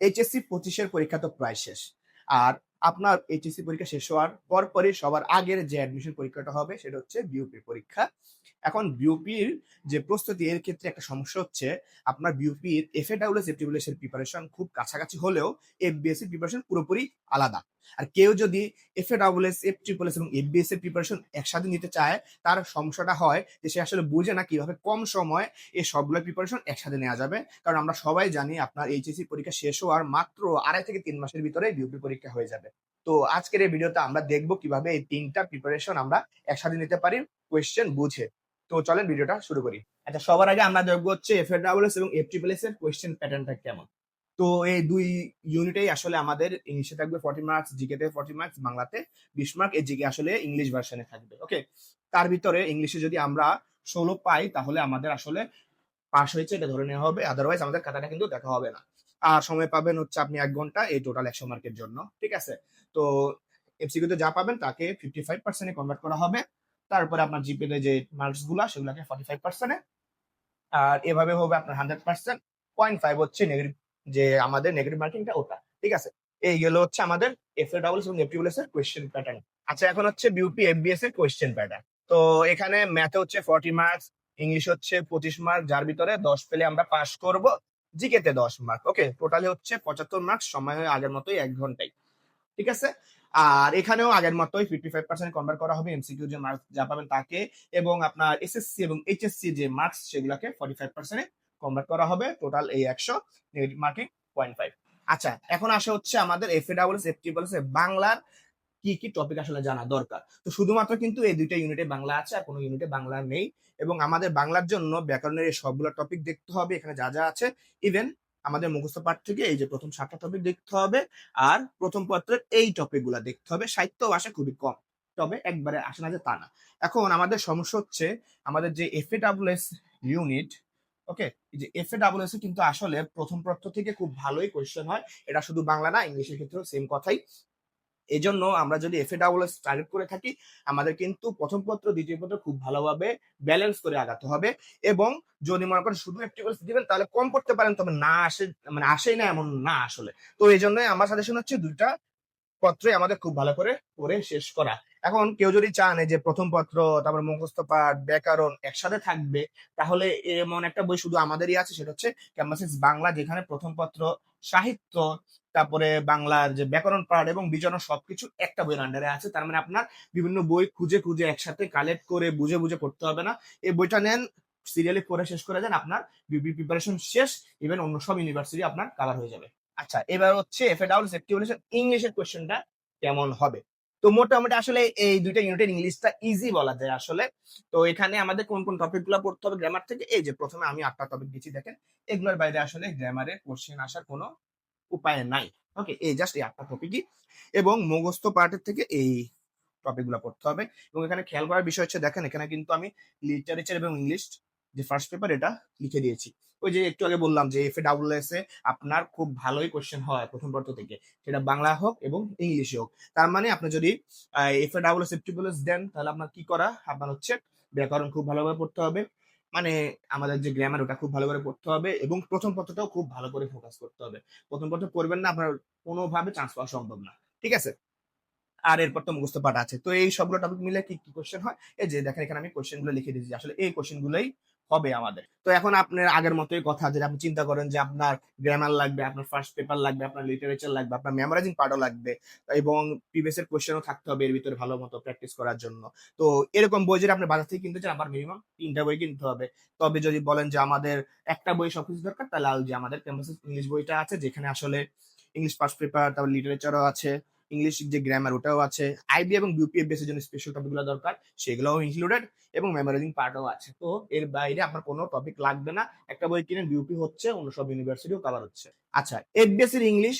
HSC পঁচিশের পরীক্ষা তো প্রায় শেষ। আর আপনার এইচএসসি পরীক্ষা শেষ হওয়ার পরপরই সবার আগের যে অ্যাডমিশন পরীক্ষাটা হবে সেটা হচ্ছে বিউপি পরীক্ষা। এখন বিউপির যে প্রস্তুতি, এর ক্ষেত্রে একটা সমস্যা হচ্ছে আপনার বিউপির এফএডাব্লিউএস এফটিবিএস এর প্রিপারেশন খুব কাছাকাছি হলেও এফবিএস এর প্রিপারেশন পুরোপুরি আলাদা। আর কেউ যদি এফএডাব্লিউএস এফ ট্রিপল এস এবং এফবিএস এর প্রিপারেশন একসাথে নিতে চায়, তার সমস্যাটা হয় যে সে আসলে বুঝে না কীভাবে কম সময় এই সবগুলো প্রিপারেশন একসাথে নেওয়া যাবে। কারণ আমরা সবাই জানি আপনার এইচএসসি পরীক্ষা শেষ হওয়ার মাত্র আড়াই থেকে তিন মাসের ভিতরে বিউপি পরীক্ষা হয়ে যাবে। তো আজকের এই ভিডিওতে আমরা দেখব কীভাবে এই তিনটা প্রিপারেশন আমরা একসাথে নিতে পারি কোয়েশ্চেন বুঝে। তো চলেন ভিডিওটা শুরু করি। আচ্ছা সবার আগে আমরা দেখব হচ্ছে এফ এস এবং এফ ট্রিপল এস এর কোয়েশ্চেন প্যাটার্নটা কেমন? তো এই দুই ইউনিটেই আসলে আমাদের ইংলিশে থাকবে ফর্টি মার্কস জিকেতে ফর্টি মার্কস বাংলাতে বিশ মার্ক এই জিকে আসলে ইংলিশ ভার্সনে থাকবে ওকে তার ভিতরে ইংলিশে যদি আমরা ষোলো পাই, তাহলে আমাদের আসলে পাস হয়েছে, এটা ধরে নেওয়া হবে আদারওয়াইজ আমাদের খাতাটা কিন্তু দেখা হবে না। আর সময় পাবেন হচ্ছে আপনি এক ঘণ্টা, এই টোটাল একশো মার্কের জন্য, ঠিক আছে? তো এমসিকিউতে যা পাবেন, তাকে ফিফটি ফাইভ পার্সেন্টে কনভার্ট করা হবে, তারপরে আপনার জিপিতে যে মার্কসগুলা, সেগুলোকে ফর্টি ফাইভ পার্সেন্টে আর এভাবে হবে আপনার হান্ড্রেড পার্সেন্ট পয়েন্ট ফাইভ হচ্ছে নেগেটিভ যে আমাদের নেগেটিভ মার্কিংটা ওটা, ঠিক আছে? এই গেল হচ্ছে আমাদের এফ ডাবলস এবং এফ এর কোয়েশ্চেন প্যাটার্ন আচ্ছা এখন হচ্ছে বিউপি এফবিএস এর কোয়েশ্চেন প্যাটার্ন তো এখানে ম্যাথে হচ্ছে ফর্টি মার্কস ইংলিশ হচ্ছে পঁচিশ মার্ক যার ভিতরে দশ পেলে আমরা পাস করব জিকেতে দশ মার্ক ওকে টোটালি হচ্ছে পঁচাত্তর মার্কস সময় আগের মতোই এক ঘন্টায়, ঠিক আছে? আর এখানেও আগের মতোই ফিফটি ফাইভ পার্সেন্ট কনভার্ট করা হবে এমসিকিউ যে মার্কস যা পাবেন তাকে, এবং আপনার এসএসসি এবং এইচএসসি যে মার্কস সেগুলোকে ফর্টি ফাইভ পার্সেন্টে কনভার্ট করা হবে টোটাল এই একশো নেগেটিভ মার্কিং পয়েন্ট ফাইভ আচ্ছা এখন আসা হচ্ছে আমাদের F A doubles F triples বাংলার কি কি টপিক আসলে জানা দরকার। তো শুধুমাত্র কিন্তু এই দুইটা ইউনিটে বাংলা আছে আর কোনো ইউনিটে বাংলা নেই এবং আমাদের বাংলার জন্য ব্যাকরণের এই সবগুলো টপিক দেখতে হবে, এখানে যা যা আছে। ইভেন আমাদের মুখস্থ পাঠ থেকে এই যে প্রথম সাতটা টপিক দেখতে হবে আর প্রথম পত্রের এই টপিকগুলা দেখতে হবে। সাহিত্য ভাষা খুবই কম, তবে একবারে আসে না যে তা না। এখন আমাদের সমস্যা হচ্ছে আমাদের যে F A WS unit okay যে এফ এ ডাব্লিউএস কিন্তু আসলে প্রথম পত্র থেকে খুব ভালোই কোয়েশ্চেন হয়। এটা শুধু বাংলা না, ইংলিশের ক্ষেত্রেও সেম কথাই। এই জন্য আমরা যদি এফ এ ডাবলএস টার্গেট করে থাকি, আমাদের কিন্তু প্রথম পত্র দ্বিতীয় পত্র খুব ভালোভাবে ব্যালেন্স করে আগাতে হবে। এবং যদি মনে করেন শুধু একটি দিবেন, তাহলে কম করতে পারেন, তবে না আসে মানে আসেই না এমন না আসলে। তো এই জন্যই আমার সাজেশন হচ্ছে দুইটা পত্রে আমাদের খুব ভালো করে পড়ে শেষ করা। এখন কেউ যদি চান যে প্রথম পত্র, তারপর মুখস্থ পাঠ, ব্যাকরণ একসাথে থাকবে, তাহলে এমন একটা বই শুধু আমাদেরই আছে, সেটা হচ্ছে ক্যাম্পাসিস বাংলা যেখানে প্রথম পত্র, সাহিত্য, তারপরে বাংলার যে ব্যাকরণ পাঠ এবং বিচরণ সবকিছু একটা বইয়ের আন্ডারে আছে। তার মানে আপনার বিভিন্ন বই খুঁজে খুঁজে একসাথে কালেক্ট করে বুঝে বুঝে পড়তে হবে না। এই বইটা নেন সিরিয়ালি পড়ে শেষ করে দেন, আপনার প্রিপারেশন শেষ ইভেন অন্য সব ইউনিভার্সিটি আপনার কাভার হয়ে যাবে। আচ্ছা এবার হচ্ছে এফ এ ডাউল ইংলিশের কোয়েশ্চেনটা কেমন হবে? তো মোটামুটি আসলে এই দুইটা ইউনিটের ইংলিশটা ইজি বলা যায় আসলে। তো এখানে আমাদের কোন কোন টপিকগুলো পড়তে হবে গ্রামার থেকে? এই যে প্রথমে আমি আটটা টপিক দিচ্ছি, দেখেন। এগুলোর বাইরে আসলে গ্রামারের কোশ্চেন আসার কোনো উপায় নাই। ওকে এই জাস্ট এই আটটা টপিকই এবং মুখস্থ পার্টের থেকে এই টপিকগুলো পড়তে হবে। এবং এখানে খেয়াল করার বিষয় হচ্ছে, দেখেন এখানে কিন্তু আমি লিটারেচার এবং ইংলিশ যে ফার্স্ট পেপার এটা লিখে দিয়েছি। ওই যে একটু আগে বললাম যে এফ এ ডাবল এস এ আপনার খুব ভালোই কোশ্চেন হয় প্রথম পত্র থেকে। সেটা বাংলা হোক এবং ইংলিশে হোক। তার মানে আপনি যদি F A double S F triple S দেন, তাহলে আপনার কি করা? আপনার হচ্ছে ব্যাকরণ খুব ভালোভাবে পড়তে হবে। মানে আমাদের যে গ্রামার ওটা খুব ভালো করে পড়তে হবে এবং প্রথম পত্রটাও খুব ভালো করে ফোকাস করতে হবে। প্রথম পত্র পড়বেন না, আপনার কোনোভাবে চান্স পাওয়া সম্ভব না। ঠিক আছে? আর এরপর তো মুখস্থ পাঠ আছে। তো এই সবগুলো টপিক মিলে কি কি কোশ্চেন হয়? এই যে দেখেন, এখানে আমি কোশ্চেনগুলো লিখে দিয়েছি। আসলে এই কোশ্চেন গুলোই হবে আমাদের। তো এখন আপনার আগের মতোই কথা, যেটা আপনি চিন্তা করেন যে আপনার গ্রামার লাগবে, আপনার ফার্স্ট পেপার লাগবে, আপনার লিটারেচার লাগবে, আপনার মেমোরাইজিং পার্টও লাগবে, এবং প্রিভিয়াস এর কোশ্চেনও থাকতে হবে এর ভিতরে ভালো মতো প্র্যাকটিস করার জন্য। তো এরকম বই যদি আপনি বাজার থেকে কিনতে চান আমার মিনিমাম তিনটা বই কিনতে হবে। তবে যদি বলেন যে আমাদের একটা বই সবকিছু দরকার, তাহলে যে আমাদের ক্যাম্পাস ইংলিশ বইটা আছে, যেখানে আসলে ইংলিশ ফার্স্ট পেপার তারপর লিটারেচারও আছে। ইংলিশ যে গ্রামার ওটাও আছে। আইবি এবং ইউপিএফ বেসের জন্য স্পেশাল টপিকগুলো দরকার, সেগুলোও ইনক্লুডেড এবং মেমোরাইজিং পার্টও আছে। তো এর বাইরে আপনার কোনো টপিক লাগবে না। একটা বই কিনে বিউপি হচ্ছে, অন্য সব ইউনিভার্সিটিও কভার হচ্ছে। আচ্ছা এফবিএসির ইংলিশ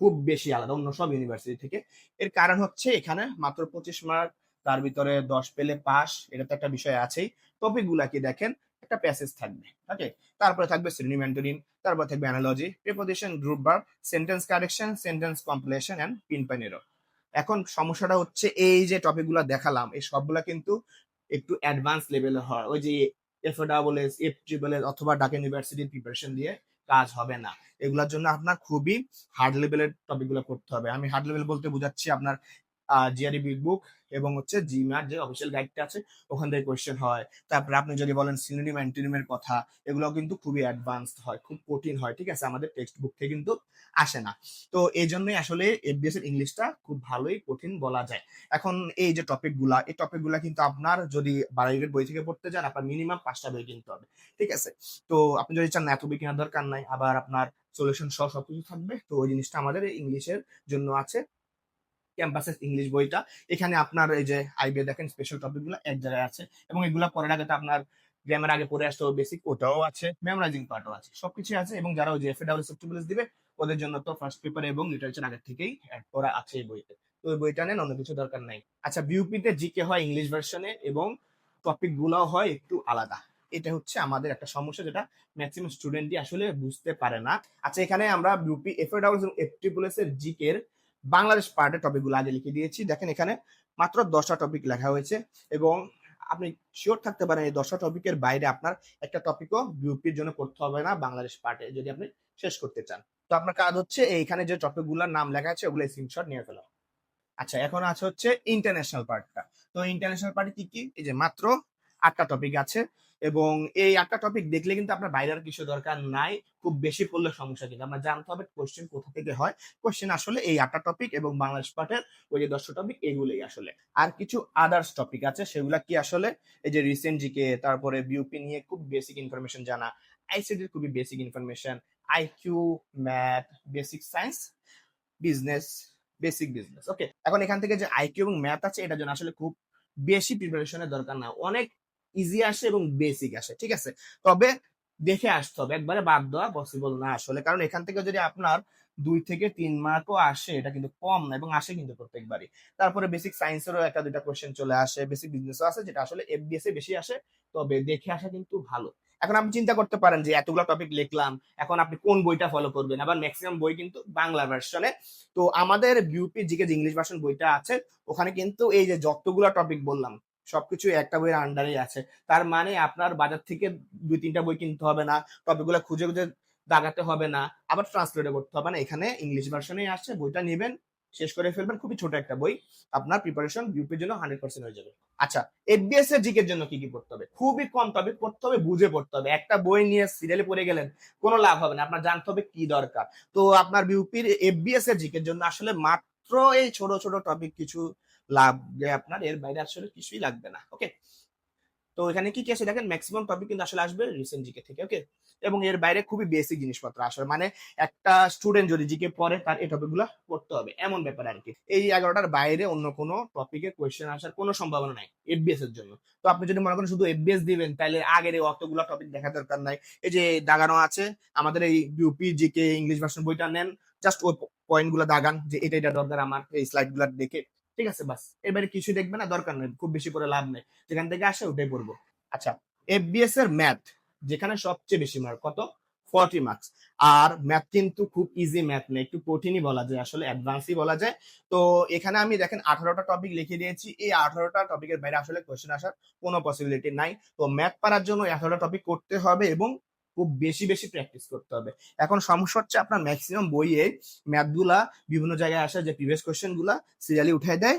খুব বেশি আলাদা, অন্য সব ইউনিভার্সিটি থেকে। এর কারণ হচ্ছে এখানে মাত্র পঁচিশ মার্ক তার ভিতরে দশ পেলে পাস এটা তো একটা বিষয় আছেই। টপিকগুলা কি দেখেন? একটা প্যাসেজ থাকবে ওকে তারপরে থাকবে মেন্টরিং তারপর থাকবে analogy preposition group bar sentence correction sentence completion and pin error এখন সমস্যাটা হচ্ছে এই যে টপিকগুলো দেখালাম, এই সবগুলা কিন্তু একটু অ্যাডভান্স লেভেলে হয়। ওই যে F double S F triple S অথবা ঢাকা ইউনিভার্সিটির প্রিপারেশন দিয়ে কাজ হবে না। এগুলোর জন্য আপনার খুবই হার্ড লেভেলের টপিকগুলো করতে হবে। আমি হার্ড লেভেল বলতে বোঝাচ্ছি আপনার জিআরই বিগ বুক এবং হচ্ছে জিম্যাট যে অফিসিয়াল গাইডটা আছে, ওখান থেকে কোয়েশ্চেন হয়। তারপরে আপনি যদি বলেন সিনোনিম অ্যান্টিনিমের কথা এগুলো কিন্তু খুবই অ্যাডভান্সড হয়, খুব কঠিন হয়, ঠিক আছে? আমাদের টেক্সট বুক থেকে কিন্তু আসে না। তো এই জন্যই আসলে এফবিএস এর ইংলিশটা খুব ভালোই কঠিন বলা যায়। এখন এই যে টপিকগুলা এই টপিকগুলা কিন্তু আপনার যদি বাড়ির বই থেকে পড়তে যান, আপনার মিনিমাম পাঁচটা বই কিনতে হবে, ঠিক আছে? তো আপনি যদি চান এত বই কেনার দরকার নাই, আবার আপনার সলিউশন সহ সবকিছু থাকবে, তো ওই জিনিসটা আমাদের ইংলিশের জন্য আছে। ক্যাম্পাসের ইংলিশ বইটা। এখানে আপনার এই যে আইবি দেখেন স্পেশাল টপিকগুলো এক জায়গায় আছে এবং এগুলো পড়ার আগে তো আপনার গ্রামের আগে পড়ে আসতে হবে বেসিক ওটাও আছে মেমোরাইজিং পার্টও আছে সবকিছু আছে এবং যারা ওই যে এফএডাব্লিউ সেপ্টেবলিস দিবে, ওদের জন্য তো ফার্স্ট পেপার এবং লিটারেচার আগে থেকেই অ্যাড করা আছে এই বইতে। তো ওই বইটা নেন, অন্য কিছু দরকার নাই। আচ্ছা বিউপিতে জিকে হয় ইংলিশ ভার্সনে এবং টপিক গুলাও হয় একটু আলাদা। এটা হচ্ছে আমাদের একটা সমস্যা যেটা ম্যাক্সিমাম স্টুডেন্টই আসলে বুঝতে পারে না। আচ্ছা এখানে আমরা বিউপি এফএডাব্লিউ এবং এফটিপুলেস এর জিকের বাংলাদেশ পার্টের টপিকগুলো আগে লিখে দিয়েছি। দেখেন এখানে মাত্র দশটা টপিক লেখা হয়েছে এবং আপনি শিওর থাকতে পারেন এই দশটা টপিকের বাইরে আপনার একটা টপিকও বিউপির জন্য করতে হবে না বাংলাদেশ পার্টে যদি আপনি শেষ করতে চান। তো আপনার কাজ হচ্ছে এইখানে যে টপিকগুলোর নাম লেখা আছে ওগুলো স্ক্রিনশট নিয়ে ফেলা। আচ্ছা এখন আছে হচ্ছে ইন্টারন্যাশনাল পার্টটা তো ইন্টারন্যাশনাল পার্টি কি কি? এই যে মাত্র আটটা টপিক আছে। এবং এই আটটা টপিক দেখলে কিন্তু আপনার বাইরের কিছু দরকার নাই। খুব বেশি পড়লে সমস্যা কিন্তু আমরা জানতে হবে কোশ্চেন কোথা থেকে হয়? কোশ্চেন আসলে এই আটটা টপিক এবং বাংলাদেশ পাঠের ওই যে দশটা টপিক এগুলোই আসলে। আর কিছু আদার্স টপিক আছে, সেগুলা কি আসলে? এই যে রিসেন্ট জিকে তারপরে বিউপি নিয়ে খুব বেসিক ইনফরমেশন জানা আইসিডির খুবই basic information IQ math basic science business basic business okay এখন এখান থেকে যে আইকিউ এবং ম্যাথ আছে, এটার জন্য আসলে খুব বেশি প্রিপারেশনের দরকার না অনেক ইজি আসে এবং বেসিক আসে, ঠিক আছে? তবে দেখে আসতে হবে, একবারে বাদ দেওয়া পসিবল না আসলে। কারণ এখান থেকে যদি আপনার দুই থেকে তিন মার্কও আসে, এটা কিন্তু কম না এবং আসে কিন্তু প্রত্যেকবারই। তারপরে বেসিক সায়েন্সেরও একটা, দুইটা কোয়েশ্চেন চলে আসে বেসিক বিজনেসও আছে, যেটা আসলে এফবিএস এ বেশি আসে, তবে দেখে আসা কিন্তু ভালো। এখন আপনি চিন্তা করতে পারেন যে এতগুলো টপিক লিখলাম, এখন আপনি কোন বইটা ফলো করবেন? আবার ম্যাক্সিমাম বই কিন্তু বাংলা ভার্সনে তো আমাদের বিউপি জিকে যে ইংলিশ ভার্সন বইটা আছে, ওখানে কিন্তু এই যে যতগুলো টপিক বললাম সবকিছু একটা বইয়ের আন্ডারেই আছে। তার মানে আপনার বাজার থেকে দুই, তিনটা বই কিনতে হবে না, টপিকগুলো খুঁজে খুঁজে দাগাতে হবে না, আবার ট্রান্সলেট করতে হবে না। এখানে ইংলিশ ভার্সনেই আসছে, বইটা নেবেন, শেষ করে ফেলবেন, খুবই ছোট একটা বই, আপনার প্রিপারেশন বিউপির জন্য হান্ড্রেড পার্সেন্ট হয়ে যাবে। আচ্ছা এফবিএস এর জিকের জন্য কি কি পড়তে হবে? খুবই কম টপিক পড়তে হবে, বুঝে পড়তে হবে। একটা বই নিয়ে সিরিয়ালে পড়ে গেলেন, কোনো লাভ হবে না, আপনার জানতে হবে কি দরকার। তো আপনার বিউপির এফবিএস এর জিকের জন্য আসলে মাত্র এই ছোট ছোট টপিক কিছু লাগবে আপনার, এর বাইরে আসলে কিছুই লাগবে না ওকে তো এখানে কি কি আছে দেখেন? ম্যাক্সিমাম টপিক কিন্তু আসলে আসবে রিসেন্ট জিকে থেকে ওকে এবং এর বাইরে খুবই বেসিক জিনিসপত্র আসলে মানে একটা স্টুডেন্ট যদি জিকে পড়ে, তার এই টপিকগুলো পড়তে হবে, এমন ব্যাপার আর কি এই এগারোটার বাইরে অন্য কোনো টপিকে কোয়েশ্চেন আসার কোনো সম্ভাবনা নাই এফবিএস এর জন্য। তো আপনি যদি মনে করেন শুধু এফবিএস দিবেন, তাহলে আগের অতগুলো টপিক দেখা দরকার নাই। এই যে দাগানো আছে, আমাদের এই ইউপি জিকে ইংলিশ ভার্সন বইটা নেন জাস্ট ওই পয়েন্টগুলো দাগান যে এটা এটা দরকার আমার, এই স্লাইডগুলো দেখে। ঠিক আছে, বাস। এবারে কিছু দেখবে না, দরকার নেই, খুব বেশি করে লাভ নেই। যেখান থেকে আসে ওটাই পড়ব। আচ্ছা এফবিএস এর ম্যাথ যেখানে সবচেয়ে বেশি মার্ক কত? ফর্টি মার্কস আর ম্যাথ কিন্তু খুব ইজি ম্যাথ নেই একটু কঠিনই বলা যায়, আসলে অ্যাডভান্সই বলা যায়। তো এখানে আমি দেখেন আঠারোটা টপিক লিখে দিয়েছি, এই আঠারোটা টপিকের বাইরে আসলে কোয়েশ্চেন আসার কোনো পসিবিলিটি নাই। তো ম্যাথ পারার জন্য আঠারোটা টপিক করতে হবে এবং খুব বেশি বেশি প্র্যাকটিস করতে হবে। এখন সমস্যা হচ্ছে আপনার ম্যাক্সিমাম বইয়ে ম্যাথগুলা বিভিন্ন জায়গায় আসা, যে প্রিভিয়াস কোয়েশ্চেনগুলা সিরিয়ালি উঠাই দেয়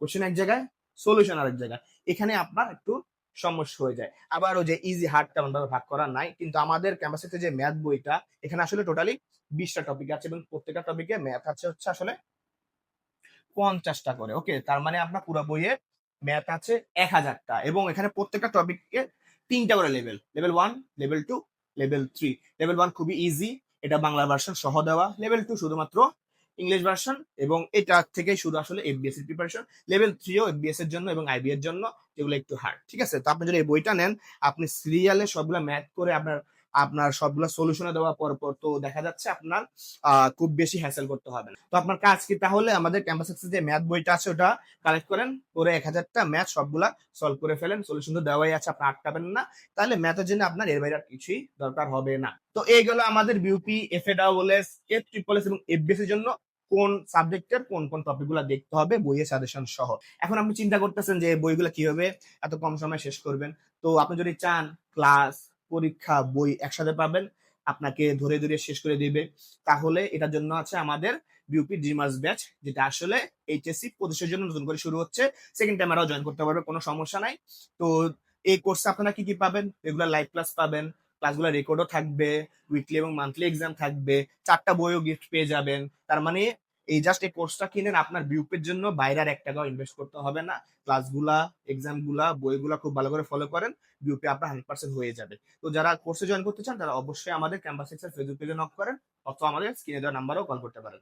কোশ্চেন এক জায়গায় সলিউশন আরেক জায়গায়। এখানে আপনার একটু সমস্যা হয়ে যায়। আবার ওই যে ইজি হার্ড তেমন ভাবে ভাগ করা নাই, কিন্তু আমাদের ক্যাম্পাসেতে যে ম্যাথ বইটা, এখানে আসলে টোটালি বিশটা টপিক আছে এবং প্রত্যেকটা টপিকে ম্যাথ আছে হচ্ছে আসলে পঞ্চাশটা করে। ওকে তার মানে আপনার পুরো বইয়ে ম্যাথ আছে এক হাজারটা এবং এখানে প্রত্যেকটা টপিককে তিনটা করে level level one level two level three level one খুবই ইজি এটা বাংলা ভার্সন সহ দেওয়া। লেভেল টু শুধুমাত্র ইংলিশ ভার্সন এবং এটা থেকে শুরু আসলে এফবিএস এর প্রিপারেশন লেভেল থ্রিও এফবিএস এর জন্য এবং আইবি এর জন্য যেগুলো একটু হার্ড ঠিক আছে? তো আপনি যদি এই বইটা নেন, আপনি সিরিয়ালে সবগুলো ম্যাথ করে আপনার আপনার সবগুলো সলিউশনে দেওয়া পর পর তো দেখা যাচ্ছে আপনার খুব বেশি হ্যাসেল করতে হবে না। তো আপনার কাজ কি? তাহলে আমাদের ক্যাম্পাস যে ম্যাথ বইটা আছে ওটা কালেক্ট করেন, করে এক হাজারটা ম্যাথ সবগুলা সলভ করে ফেলেন। সলিউশন তো দেওয়াই আছে আপনি আটকাবেন না। তাহলে ম্যাথের জন্য আপনার এর বাইরে আর কিছুই দরকার হবে না। তো এইগুলো আমাদের BUP F A double S F triple S এবং এফবিএস এর জন্য কোন সাবজেক্টের কোন কোন টপিকগুলো দেখতে হবে, বইয়ের সাজেশন সহ। এখন আপনি চিন্তা করতেছেন যে বইগুলো কীভাবে এত কম সময় শেষ করবেন? তো আপনি যদি চান ক্লাস পরীক্ষা বই একসাথে পাবেন, আপনাকে ধরে ধরে শেষ করে দিবে। তাহলে এটার জন্য আছে আমাদের বিউপি ড্রিমার্স ব্যাচ যেটা আসলে এইচএসসি পঁচিশের জন্য নতুন করে শুরু হচ্ছে। সেকেন্ড টাইম আরও জয়েন করতে পারবে, কোনো সমস্যা নাই। তো এই কোর্সে আপনারা কি কি পাবেন? রেগুলার লাইভ ক্লাস পাবেন ক্লাসগুলো রেকর্ডও থাকবে উইকলি এবং মান্থলি এক্সাম থাকবে, চারটা বইও গিফট পেয়ে যাবেন। তার মানে এই জাস্ট এই কোর্সটা কিনেন, আপনার বিউপের জন্য বাইরে আর এক টাকাও ইনভেস্ট করতে হবে না। ক্লাসগুলা এক্সামগুলা বইগুলা খুব ভালো করে ফলো করেন বিউপি আপনার হান্ড্রেড পার্সেন্ট হয়ে যাবে। তো যারা কোর্সে জয়েন করতে চান, তারা অবশ্যই আমাদের ক্যাম্পাস এক্সের ফেসবুক পেজে নক করেন, অথবা আমাদের স্ক্রিনে দেওয়া নাম্বারও কল করতে পারেন।